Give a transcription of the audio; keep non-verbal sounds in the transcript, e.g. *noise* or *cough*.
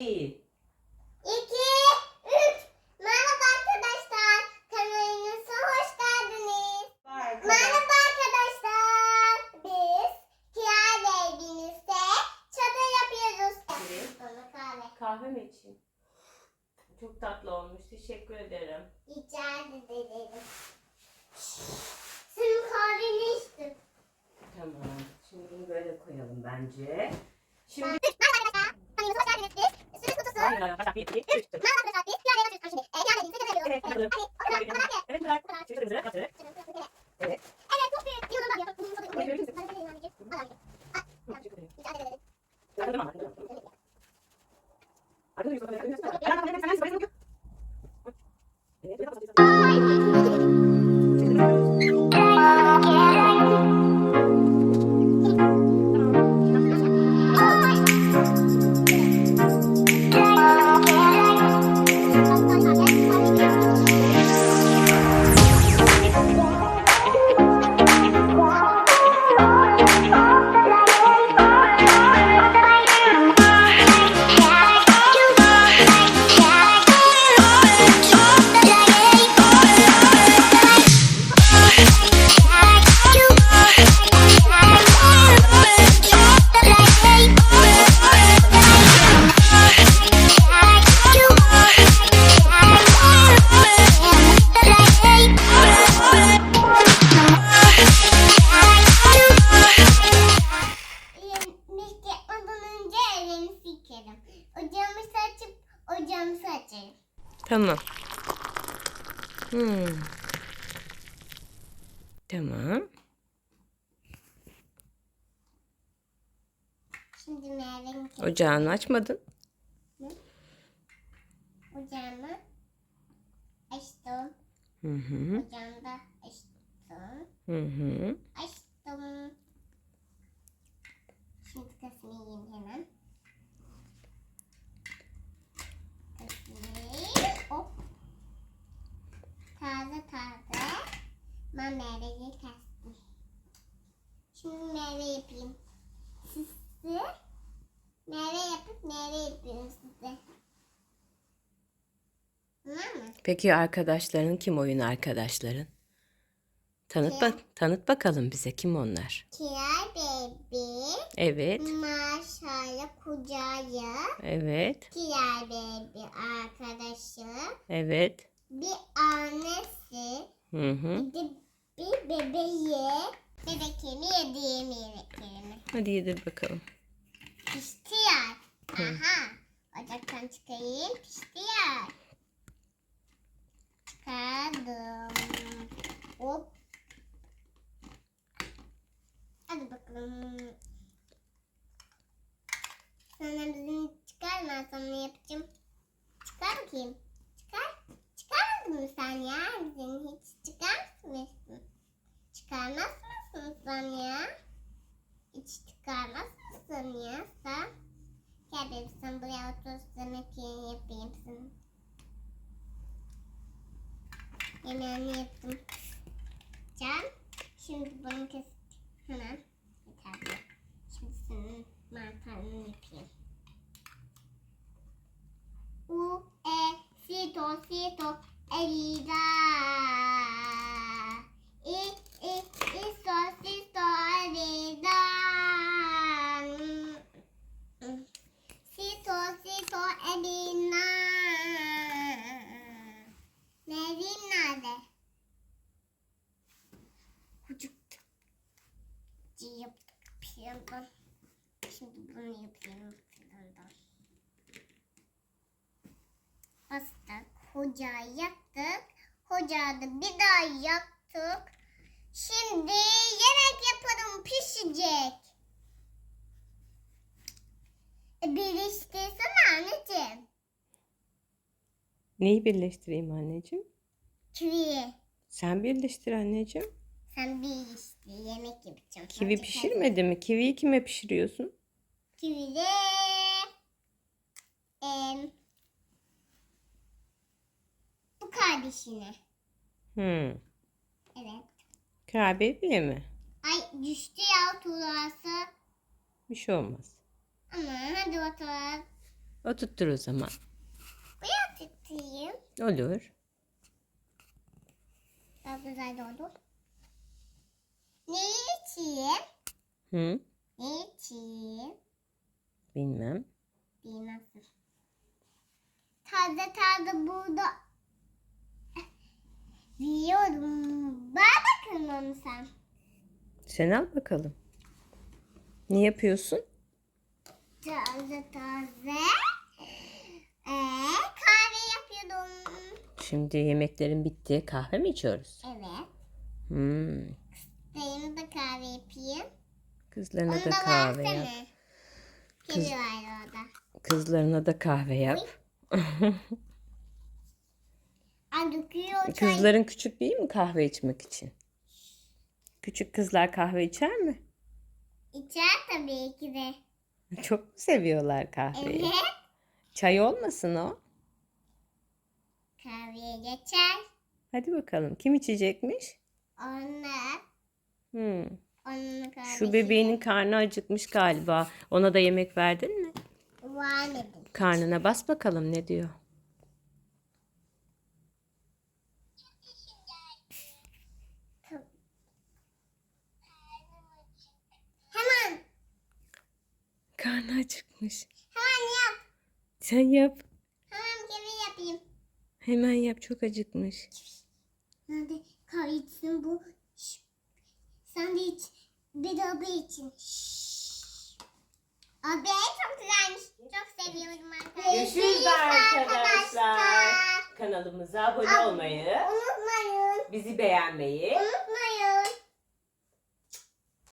İki, üç. Merhaba arkadaşlar. Kanalımıza hoş geldiniz. Merhaba arkadaşlar. Biz Kiara evimizde çadır yapıyoruz. Evet. Bana kahve. Kahve mi için? Çok tatlı olmuş. Teşekkür ederim. Rica ederim. Senin kahveni içtim. Tamam. Şimdi bunu böyle koyalım bence. Şimdi arkadaşlar. Kanalımıza hoş geldiniz. Biz sürpriz kutusu. Hayır, hayır, başak, bir, iki, üç, dört. Merhaba arkadaşlar. Biz Kiara evimizde şimdi. E, Kiara evimizde çadır Evet, yapıyoruz. bakalım. Hadi o kadar. Evet, o kadar. bırak. Şimdi şöyle hazır. Evet. Evet çok büyük. Bir yolun var ya. Bunun tadı- Buyurun, buyurun. Hadi gidelim anneciğim. Al anneciğim. Hı, teşekkür ederim. Rica ederim. Arkada mı? Arkada mı? Arkada sikerim. Ocağımızı açıp ocağımızı açarım. Tamam. Hmm. Tamam. Şimdi meyvemi. Ocağını açmadın. Ocağımı açtım. Hı hı. Ocağımı da açtım. Hı hı. Açtım. Şimdi kasmayayım hemen. Kasmayayım. Hop. Taze taze. Ben meyveyi kestim. Şimdi meyve yapayım. Sizi meyve yapıp meyve yapıyorum size. Tamam mı? Peki arkadaşların kim oyun arkadaşların? Tanıt bak tanıt bakalım bize kim onlar? Kiray Baby. Evet. Maşallah kucağı. Evet. Kiray Baby arkadaşı. Evet. Bir annesi. Hı hı. Bir de bir bebeği. Bebekimi yediğim yemeklerimi. Hadi yedir bakalım. Pişti ya. Aha. Ocaktan çıkarayım. Pişti ya. Çıkardım. Hop. Hadi bakalım. Sana bizim çıkar ben sana yapacağım. Çıkar bakayım. Çıkar. Çıkarmadın mı sen ya? Bizim hiç çıkar mısın? Çıkarmaz mısın sen ya? Hiç çıkarmaz mısın ya sen? Gel bebeğim sen buraya otur yemeğini yapayım sana. Yemeğini yaptım. Can, şimdi bunu kes. Hemen. Yeter. Şimdi senin mantarını yapayım. U, e, sito, sito, elida. Yandan. Şimdi bunu yapayım bir yandan. Bastık. Hocağı yaktık. Hocağı da bir daha yaktık. Şimdi yemek yapalım pişecek. E, birleştirsene anneciğim. Neyi birleştireyim anneciğim? Kivi. Sen birleştir anneciğim. Sen bir işte yemek yapacağım. Kivi Hadi pişirmedi mi? Kiviyi kime pişiriyorsun? Kivi de em, bu kardeşine. Hmm. Evet. Kabe'ye mi? Ay düştü ya turası. Bir şey olmaz. Ama hadi bakalım. Oturttur o zaman. Biraz tutayım. Olur. Daha güzel oldu. Ne içeyim? Hı? Ne içeyim? Bilmem. Bilmezsin. Taze taze burada. *laughs* Biliyorum. Bak bakın onu sen. Sen al bakalım. Ne yapıyorsun? Taze taze. Ee, kahve yapıyordum. Şimdi yemeklerin bitti. Kahve mi içiyoruz? Evet. Hmm. Benim de kahve yapayım. Kızlarına Onu da da kahve yap. versene. Kedi var orada. Kızlarına da kahve yap. Ay döküyor çay. Kızların küçük değil mi kahve içmek için? Küçük kızlar kahve içer mi? İçer tabii ki de. *laughs* Çok mu seviyorlar kahveyi? Evet. Çay olmasın o. Kahveye geçer. Hadi bakalım. Kim içecekmiş? Onlar. Hmm. Onun. Şu bebeğinin karnı acıkmış galiba. Ona da yemek verdin mi? Var dedim. Karnına bas bakalım ne diyor. Hemen. Karnı acıkmış. Hemen yap. Sen yap. Hemen geri yapayım. Hemen yap çok acıkmış. Hadi içsin bu. Sen de iç. Bir de abi için. Abi çok güzelmiş. Çok seviyorum arkadaşlar. Kanalımıza abone Ab- olmayı, Unutmayın. bizi beğenmeyi Unutmayın.